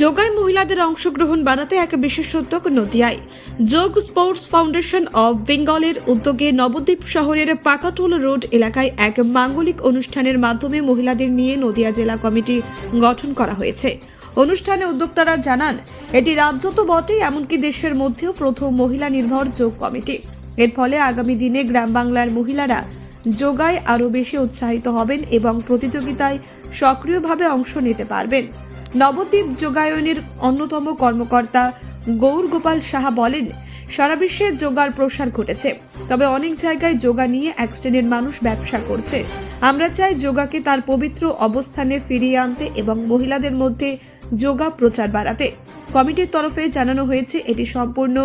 যোগায় মহিলাদের অংশগ্রহণ বাড়াতে এক বিশেষ উদ্যোগ নদিয়ায়। যোগ স্পোর্টস ফাউন্ডেশন অব বেঙ্গলের উদ্যোগে নবদ্বীপ শহরের পাকাটোল রোড এলাকায় এক মাঙ্গলিক অনুষ্ঠানের মাধ্যমে মহিলাদের নিয়ে নদিয়া জেলা কমিটি গঠন করা হয়েছে। অনুষ্ঠানে উদ্যোক্তারা জানান, এটি রাজ্য তো বটেই, এমনকি দেশের মধ্যেও প্রথম মহিলা নির্ভর যোগ কমিটি। এর ফলে আগামী দিনে গ্রাম বাংলার মহিলারা যোগায় আরও বেশি উৎসাহিত হবেন এবং প্রতিযোগিতায় সক্রিয়ভাবে অংশ নিতে পারবেন। নবদ্বীপ যোগায়নের অন্যতম কর্মকর্তা গৌর গোপাল সাহা বলেন, সারা বিশ্বে যোগার প্রসার ঘটেছে। তবে অনেক জায়গায় যোগা নিয়ে এক শ্রেণির মানুষ ব্যবসা করছে। আমরা চাই যোগাকে তার পবিত্র অবস্থানে ফিরিয়ে আনতে এবং মহিলাদের মধ্যে যোগা প্রচার বাড়াতে। কমিটির তরফে জানানো হয়েছে, এটি সম্পূর্ণ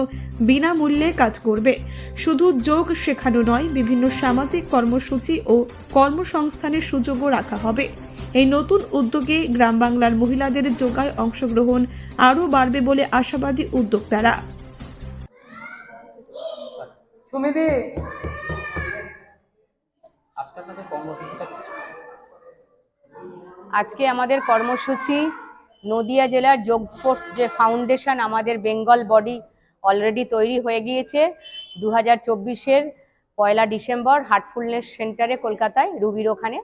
বিনামূল্যে কাজ করবে। শুধু যোগ শেখানো নয়, বিভিন্ন সামাজিক কর্মসূচি ও কর্মসংস্থানের সুযোগও রাখা হবে। এই নতুন উদ্যোগে গ্রাম বাংলার মহিলাদের যোগায় অংশগ্রহণ আরও বাড়বে বলে আশাবাদী উদ্যোক্তারা? আজকে আমাদের কর্মসূচি নদিয়া জেলার যোগ স্পোর্টস যে ফাউন্ডেশন আমাদের বেঙ্গল বডি অলরেডি তৈরি হয়ে গিয়েছে। দু হাজার চব্বিশের পয়লা ডিসেম্বর হার্টফুলনেস সেন্টারে কলকাতায় রুবির ওখানে।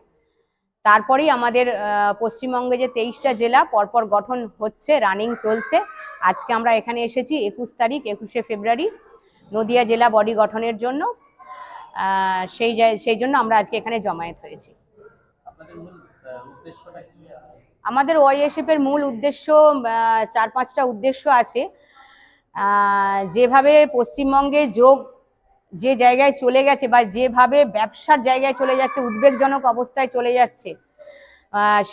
তারপরেই আমাদের পশ্চিমবঙ্গে যে তেইশটা জেলা পরপর গঠন হচ্ছে রানিং চলছে। আজকে আমরা এখানে এসেছি একুশ তারিখ একুশে ফেব্রুয়ারি নদিয়া জেলা বডি গঠনের জন্য। সেই সেই জন্য আমরা আজকে এখানে জমায়েত হয়েছি। আমাদের ওয়াইএসএফ এর মূল উদ্দেশ্য চার পাঁচটা উদ্দেশ্য আছে। যেভাবে পশ্চিমবঙ্গে যোগ যে জায়গায় চলে গেছে বা যেভাবে ব্যবসার জায়গায় চলে যাচ্ছে, উদ্বেগজনক অবস্থায় চলে যাচ্ছে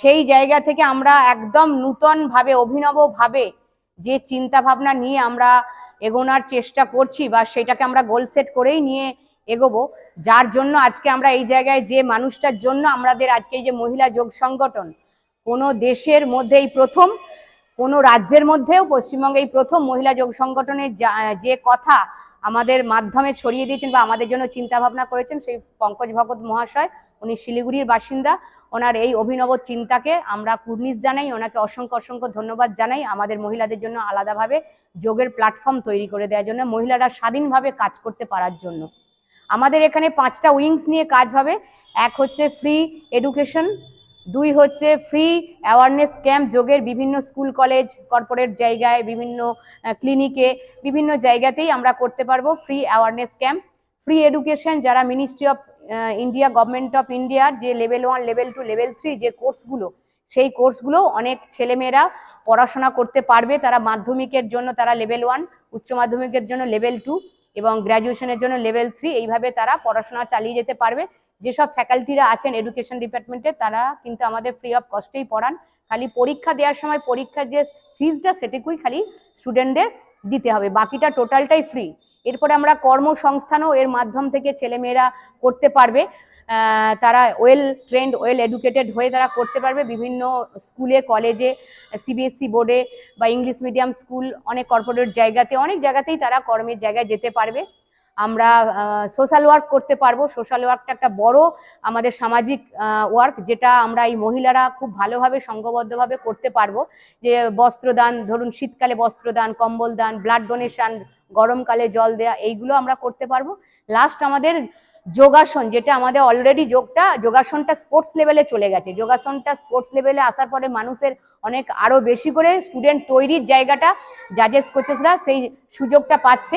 সেই জায়গা থেকে আমরা একদম নূতনভাবে, অভিনবভাবে যে চিন্তা ভাবনা নিয়ে আমরা এগোনার চেষ্টা করছি বা সেটাকে আমরা গোল সেট করেই নিয়ে এগোবো, যার জন্য আজকে আমরা এই জায়গায় যে মানুষটার জন্য আমাদের আজকে এই যে মহিলা যোগ সংগঠন, কোনো দেশের মধ্যে এই প্রথম, কোনো রাজ্যের মধ্যেও পশ্চিমবঙ্গে এই প্রথম মহিলা যোগ সংগঠনের যা- যে কথা আমাদের মাধ্যমে ছড়িয়ে দিয়েছেন বা আমাদের জন্য চিন্তা ভাবনা করেছেন সেই পঙ্কজ ভগত মহাশয়। উনি শিলিগুড়ির বাসিন্দা। ওনার এই অভিনব চিন্তাকে আমরা কুর্নিশ জানাই, ওনাকে অসংখ্য অসংখ্য ধন্যবাদ জানাই আমাদের মহিলাদের জন্য আলাদাভাবে যোগের প্ল্যাটফর্ম তৈরি করে দেওয়ার জন্য, মহিলারা স্বাধীনভাবে কাজ করতে পারার জন্য। আমাদের এখানে পাঁচটা উইংস নিয়ে কাজ হবে। এক হচ্ছে ফ্রি এডুকেশন দুই হচ্ছে ফ্রি অ্যাওয়ারনেস ক্যাম্প যোগের বিভিন্ন স্কুল কলেজ কর্পোরেট জায়গায়, বিভিন্ন ক্লিনিকে বিভিন্ন জায়গাতেই আমরা করতে পারব free awareness camp free education যারা ministry of India government of ইন্ডিয়ার যে level one level two level three যে কোর্সগুলো সেই কোর্সগুলো অনেক ছেলেমেয়েরা পড়াশোনা করতে পারবে। তারা মাধ্যমিকের জন্য তারা লেভেল ওয়ান উচ্চ মাধ্যমিকের জন্য লেভেল টু এবং গ্র্যাজুয়েশনের জন্য লেভেল থ্রি এইভাবে তারা পড়াশোনা চালিয়ে যেতে পারবে। যেসব ফ্যাকাল্টিরা আছেন এডুকেশন ডিপার্টমেন্টে তারা কিন্তু আমাদের ফ্রি অফ কস্টেই পড়ান। খালি পরীক্ষা দেওয়ার সময় পরীক্ষার যে ফিজটা সেটুকুই খালি স্টুডেন্টদের দিতে হবে। বাকিটা টোটালটাই ফ্রি এরপরে আমরা কর্মসংস্থানও এর মাধ্যম থেকে ছেলেমেয়েরা করতে পারবে। তারা ওয়েল ট্রেন্ড ওয়েল এডুকেটেড হয়ে তারা করতে পারবে। বিভিন্ন স্কুলে, কলেজে সিবিএসসি বোর্ডে বা ইংলিশ মিডিয়াম স্কুল অনেক কর্পোরেট জায়গাতে, অনেক জায়গাতেই তারা কর্মের জায়গায় যেতে পারবে। আমরা সোশ্যাল ওয়ার্ক করতে পারব। সোশ্যাল ওয়ার্কটা একটা বড় আমাদের সামাজিক ওয়ার্ক যেটা আমরা এই মহিলারা খুব ভালোভাবে সংঘবদ্ধভাবে করতে পারব। যে বস্ত্রদান, ধরুন শীতকালে বস্ত্রদান কম্বল দান ব্লাড ডোনেশন গরমকালে জল দেয়া, এইগুলো আমরা করতে পারব। লাস্ট আমাদের যোগাসন, যেটা আমাদের অলরেডি যোগটা, যোগাসনটা স্পোর্টস লেভেলে চলে গেছে। যোগাসনটা স্পোর্টস লেভেলে আসার পরে মানুষের অনেক আরও বেশি করে স্টুডেন্ট তৈরির জায়গাটা জাজেস কোচেসরা সেই সুযোগটা পাচ্ছে।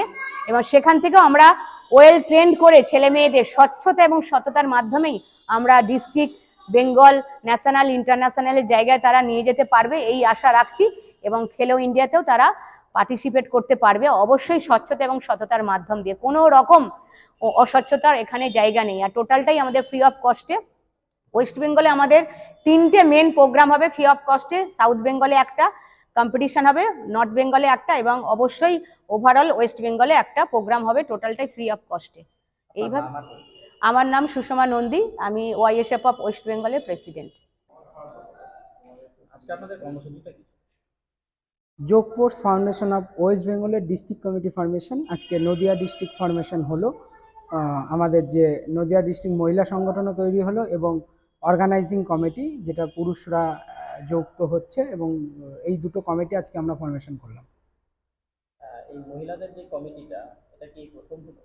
এবং সেখান থেকেও আমরা ওয়েল ট্রেন্ড করে ছেলে মেয়েদের স্বচ্ছতা এবং সততার মাধ্যমেই আমরা ডিস্ট্রিক্ট বেঙ্গল ন্যাশনাল ইন্টারন্যাশনালের জায়গায় তারা নিয়ে যেতে পারবে, এই আশা রাখছি। এবং খেলো ইন্ডিয়াতেও তারা পার্টিসিপেট করতে পারবে। অবশ্যই স্বচ্ছতা এবং সততার মাধ্যম দিয়ে। কোনো রকম অস্বচ্ছতার এখানে জায়গা নেই। আর টোটালটাই আমাদের ফ্রি অফ কস্টে ওয়েস্ট বেঙ্গলে আমাদের তিনটে মেন প্রোগ্রাম হবে ফ্রি অফ কস্টে সাউথ বেঙ্গলে একটা কম্পিটিশন হবে নর্থ বেঙ্গলে একটা এবং অবশ্যই ওভারঅল ওয়েস্ট বেঙ্গলে একটা প্রোগ্রাম হবে টোটালটাই ফ্রি অফ কস্টে এইভাবে আমার নাম সুষমা নন্দী আমি ওয়াইএসএফ অফ ওয়েস্ট বেঙ্গলের প্রেসিডেন্ট আজকে আপনাদের Yog force foundation of west বেঙ্গলের ডিস্ট্রিক্ট কমিটি ফর্মেশন আজকে নদিয়া ডিস্ট্রিক্ট ফর্মেশন হলো। আমাদের যে নদিয়া ডিস্ট্রিক্ট মহিলা সংগঠনও তৈরি হলো এবং অর্গানাইজিং কমিটি যেটা পুরুষরা যুক্ত হচ্ছে এবং এই দুটো কমিটি আজকে আমরা ফর্মেশন করলাম। এই মহিলাদের যে কমিটিটা এটা কি প্রথম হলো?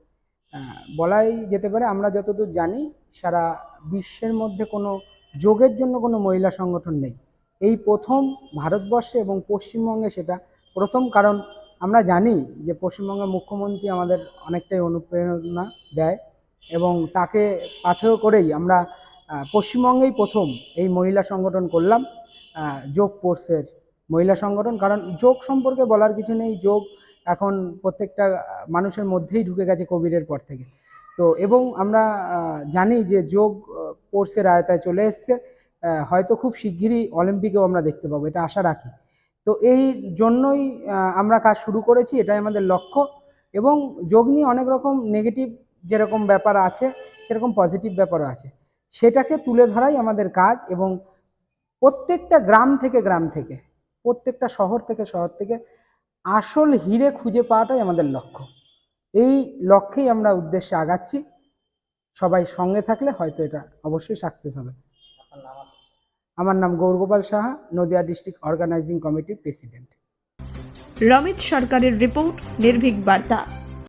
বলাই যেতে পারে আমরা যতদূর জানি সারা বিশ্বের মধ্যে কোনো যোগের জন্য কোনো মহিলা সংগঠন নেই। এই প্রথম ভারতবর্ষে এবং পশ্চিমবঙ্গে সেটা প্রথম কারণ আমরা জানি যে পশ্চিমবঙ্গের মুখ্যমন্ত্রী আমাদের অনেকটাই অনুপ্রেরণা দেয় এবং তাকে পাথেয় করেই আমরা পশ্চিমবঙ্গেই প্রথম এই মহিলা সংগঠন করলাম যোগ কোর্সের মহিলা সংগঠন। কারণ যোগ সম্পর্কে বলার কিছু নেই, যোগ এখন প্রত্যেকটা মানুষের মধ্যেই ঢুকে গেছে কোভিডের পর থেকে। তো এবং আমরা জানি যে যোগ কোর্সের আয়তায় চলে এসছে হয়তো খুব শিগগিরই অলিম্পিকেও আমরা দেখতে পাবো, এটা আশা রাখি। তো এই জন্যই আমরা কাজ শুরু করেছি, এটাই আমাদের লক্ষ্য। এবং যোগ নিয়ে অনেক রকম নেগেটিভ যেরকম ব্যাপার আছে, সেরকম পজিটিভ ব্যাপারও আছে। সেটাকে তুলে ধরাই আমাদের কাজ এবং প্রত্যেকটা গ্রাম থেকে গ্রাম থেকে, প্রত্যেকটা শহর থেকে শহর থেকে আসল হিরে খুঁজে পাওয়াটাই আমাদের লক্ষ্য। এই লক্ষ্যেই আমরা উদ্দেশ্যে আগাচ্ছি। সবাই সঙ্গে থাকলে হয়তো এটা অবশ্যই সাকসেস হবে? আমার নাম গৌরগোপাল সাহা নদিয়া ডিস্ট্রিক্ট অর্গানাইজিং কমিটির প্রেসিডেন্ট। রমিত সরকারের রিপোর্ট নির্ভীক বার্তা।